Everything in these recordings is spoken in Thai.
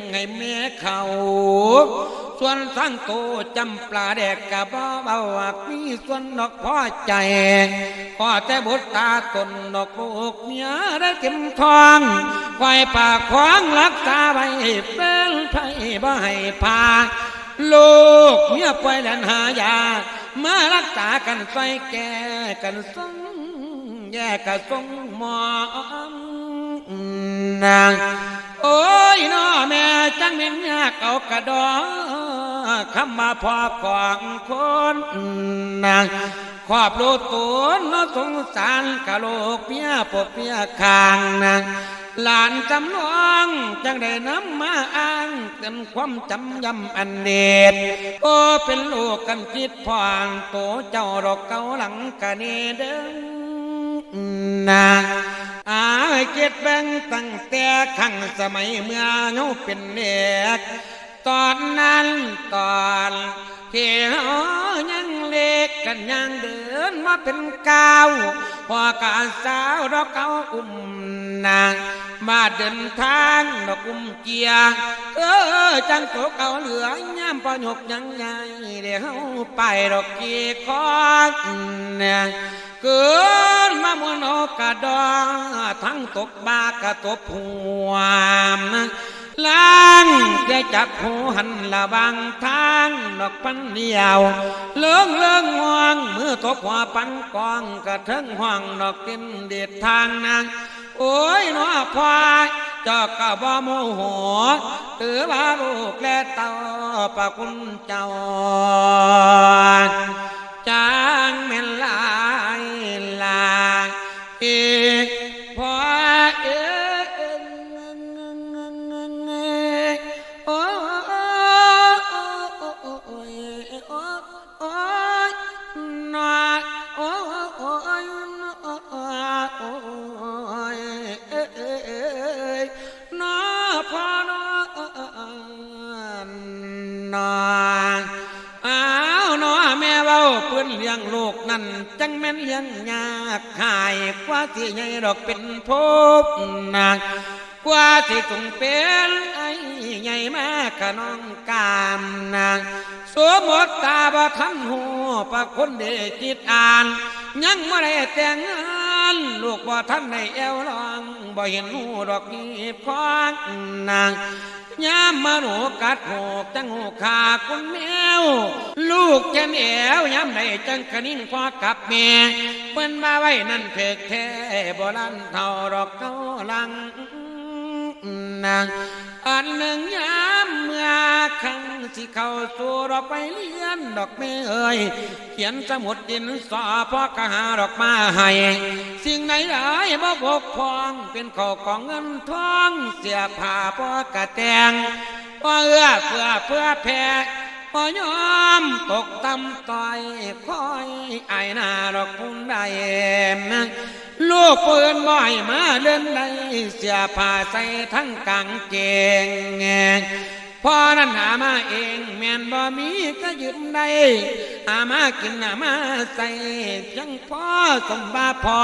งให้แม่เขาส่วนสร้างโตจำปลาแดกกะบ่เบาอักมีส่วนดอกพ่อใจขอแต่บุตรตาตนดอกลูกเมียได้เต็มทองคอยปากขวางรักษาไว้เป็นไผบ่ให้พาลูกเมียป่วยแลนหายา มารักษากันใส่แก่กันส่งแยกกันส่งหมอนาง โอ้ยน้อแม่จังเป็นยากเอากระดอคำมาพอของคนนางขอบรูตัวน้อสงสารกะโลกเมียปกเมียคางนางหลานจำลองจังได้น้ำมาอ้างเต็มความจำยำอันเด็ดโอ้เป็นลูกกันคิดพองโตเจ้าดอกเกาหลังกะเนเดิงนาง อาเก็ดแบ่งตั้งแต่ขังสมัยเมื่อเงาเป็นเด็กตอนนั้นตอนเที่ยวยังเล็กกันยังเดินมาเป็นก้าวพอการสาวดอกเก้าอุ้มนาง มาเดินทางดอกอุ้มเกียร์เออจังโตเก่าเหลือย่ำปอยกยังไงเดี๋ยวไปดอกเกียคอน เกินมามวนโอกาดอทั้งตกบากระตบหัวล้างจะจับหูหันละบางทางดอกปันเดียว เลื่องเลื่องห่วงมือตบหัวปันกองกระเทิงห่วงดอกกินเด็ดทางนางโอ้ยน้อควายเจ้ากะบ่โมโหตือว่าลูกและเต่าปะคุณเจ้าจางแม่นหลา เพื่อนเลี้ยงลูกนั่นจังแม่นเลี้ยงยากหายกว่าที่ใหญ่ดอกเป็นภพนางกว่าที่ต้องเป็นไอ้ใหญ่มากกะน้องกามนางสวมดตาบ่ทันหูปะคนเดจิตอ่าน ยังไม่ได้แต่งงานลูกบ่ทันได้แอวลองบ่เห็นหูดอกนี้พองนาง ยามมาหกัดหูกจังหกขาคุณแมว ลูกจะแมวยามใดจังคนิ่งพอกับแม่เปิ้นมาไว้นั่นเถิกแท้บ่ลันเท่ารอกเกาลัง นางอันหนึ่งยามเมื่อครั้งสิเข้าสู่ดอกไปเลี้ยนดอกแม่เอ้ยเขียนสมุดดินสอพ่อกะหาดอกมาให้ สิ่งไหนหลายบ่บกพร่องเป็นข้าวของเงินทองเสียผ้าพ่อกะแตงพ่อเอื้อเพื่อเพื่อแพ้พ่อยอมตกตำต่อยคอยไอหน้าดอกพุ่นใดนะ ลูกปืนบ่อยมาเล่นใดเสียผ้าใส่ทั้งกางเกงพ่อนั้นหามาเองแม่นบ่มีก็ยืมได้หามากินหามาใส่จังพ่อสมบาพอ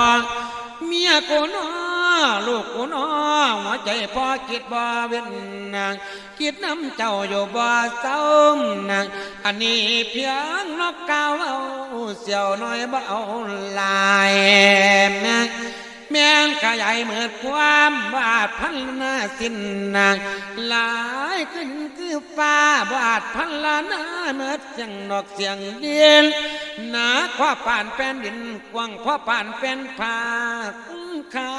เมียกูน้อลูกกูน้อหัวใจพ่อคิดบ่เว้นนางคิดน้ำเจ้าอยู่บ่เศร้านางอันนี้เพียงนกกาวเอาเสียวน้อยบ่เอาลายแม่ แม่งขยายเหมือนความวาดพันหน้าสินนางหลายขึ้นคือฟ้าวาดพันละนาเนื้อเสียงนอกเสียงเดียนหนาขว้าป่านแป้นดินกว้างขว้าป่านแป้นผาคุ้มค่า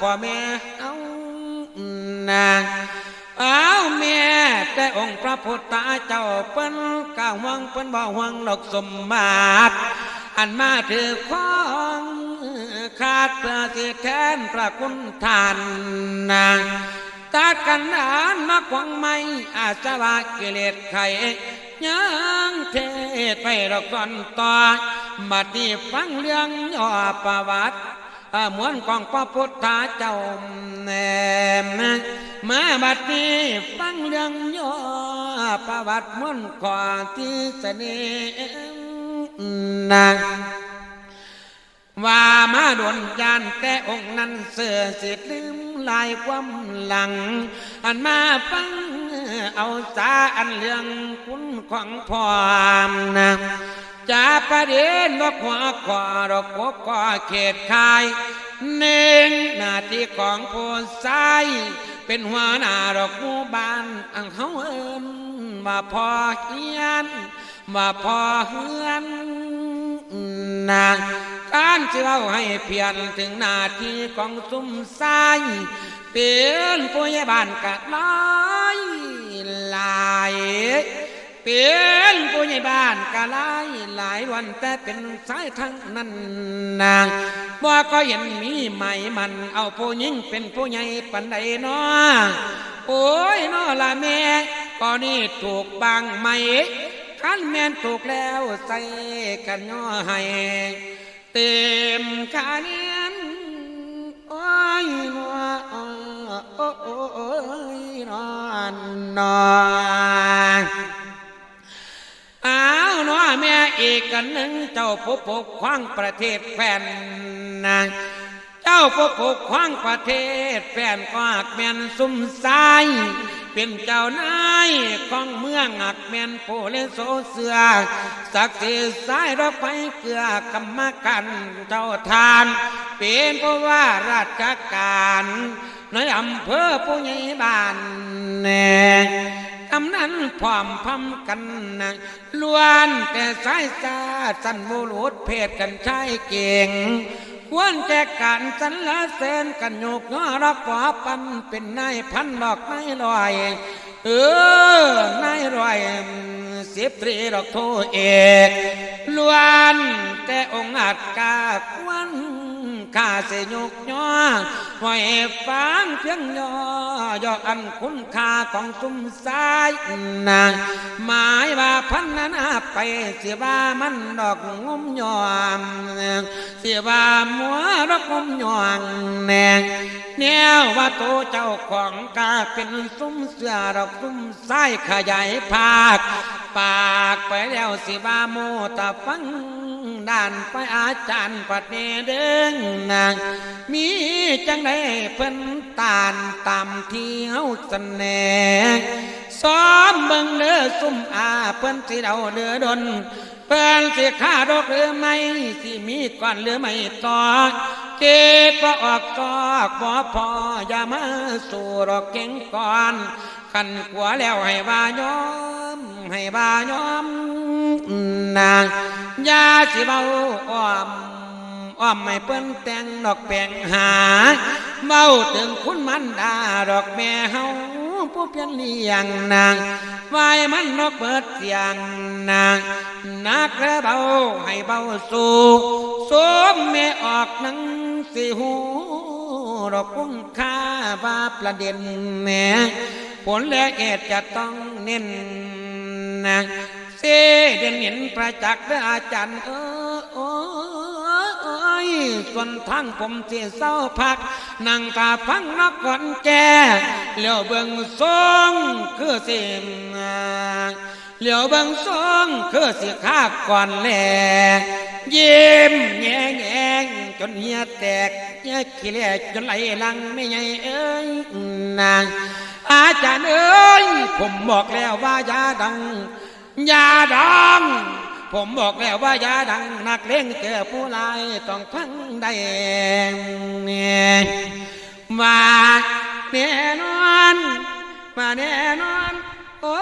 พ่อแม่เอานางเอาแม่แต่องค์พระพุทธเจ้าเปิ้นก้าวหวังเปิ้นบ่หวังดอกสมบัติอันมาถือของ ขาดเพื่อสิแทนพระคุณทานนาตากันนานมาขวางไม่อาสวะกิเลสไขยังเทศไปดอก่อนต่อบัดนี้ฟังเรื่องย่อประวัติเหมือนของพระพุทธเจ้าแนมมาบัดนี้ฟังเรื่องย่อประวัติเหมือนของที่เสน่ห์นาง ว่ามาโดนยานแต่องค์นั้นเสือเสียลืมลายความหลัง อันมาฟังเอาสาอันเรื่องคุณของพอมนะจะประเด็นว่าหัวขวาดอกหัวขวาเขตคายหนึ่งหน้าที่ของผู้ชายเป็นหัวหน้าดอกหมู่บ้านอังเขาเอิ้นว่าพอเฮียนว่าพอเฮือนนะ การที่เราให้เพียรถึงหน้าที่ของซุ้มไส้เป็นผู้ใหญ่บ้านกะน้อยหลายเป็นผู้ใหญ่บ้านกะหลายหลายวันแต่เป็นสายทั้งนั้นนางบ่ก็เห็นมีใหม่มันเอาผู้หญิงเป็นผู้ใหญ่ปันใดนาะโอ้ยนาะละแม่ก็นี่ถูกบางไหมขันแม่นถูกแล้วใส่กันย่อให้ เต็มคาเนียนโอ้ยนวโอ้โอ้ยนอนนอนอ้าวน้อแม่อีกกันหนึ่งเจ้าพบพบควางประเทศแฟนนะ เจ้าผู้ปกครองประเทศแฟนก็หักแมนซุ่มซายเป็นเจ้านายของเมืองหักแมนโพเลโซเสือศักสิทธิ์สายรถไฟเกลือกรรมการเจ้าทาน เป็นเพราะว่าราชการในอำเภอผู้ใหญ่บ้านแน่กำนั้นพร้อมพร้อมกันนะล้วนแต่สายซาสันบุรุษเพศกันชายเก่ง ควรแก่การสรรเสนกันโยกน้อรักว่าปันเป็นนายพันดอกไม้ลอย เออนายรอยสิบตรีดอกโทเอกล้วนแต่องค์อาจกาควัน ข้าเสยกย่อไว้ฟังเพียงย่อย่ออันคุณค่าของซุ้มสายนะหมายว่าพันนานาไปเสียว่ามันดอกงมยอมเสียว่ามัวดอกงมยองแนงแนวว่าโตเจ้าของกาเป็นซุ้มเสือดอกซุ้มสายขยายภาค ปากไปแล้วสิบาโมตาฟังด้านไปอาจารย์ปัดเนเด้งมีจังได้เพิ่นตานตามที่เฮาเสนอซ้อมเบิ่งเด้อซุ่มอาเพิ่นสิเดาเดือดนเพิ่นสิฆ่าดอกหรือไม่สิมีก่อนหรือไม่ต่อเจ็บก็ออกตอกบ่พออย่ามาสู่ดอกเก่งก่อนขันขัวแล้วให้บายอมให้บายอมนางยาสิเบาอ้อม อ้อมไม่เปิ้นแต่งดอกแปลงหาเมาถึงคุณมันดาดอกแม่เฮาผู้เพียนเลี้ยงนางไว้มันนกเปิดเสียงนางนักและเบาให้เบาสู่สมแม่ออกหนังสิหูดอกคุ้งค่าว่าประเด็นแม่ผลและเอ็ดจะต้องเน้นนะเสเด่นเห็นประจักษ์เด้อาจารย์เออ ส่วนทางผมเสียเศร้าพักนั่งตาฟังนักก่อนแก่เหลียวเบิ่งทรงคือเสิเหลียวเบิ่งทรงคือเสิข้าก่อนแลยิ้มแง่แง่จนเหียแตกเหียขี้เละจนไหลลังไม่ไงเอ้ยนางอาจารย์เอ้ยผมบอกแล้วว่าอย่าดังยาดัง ผมบอกแล้วว่ายาดังนักเล่งเจอผู้ลายต้องพังได้เนี่ยมาแน่นอน มาแน่นอน โอ้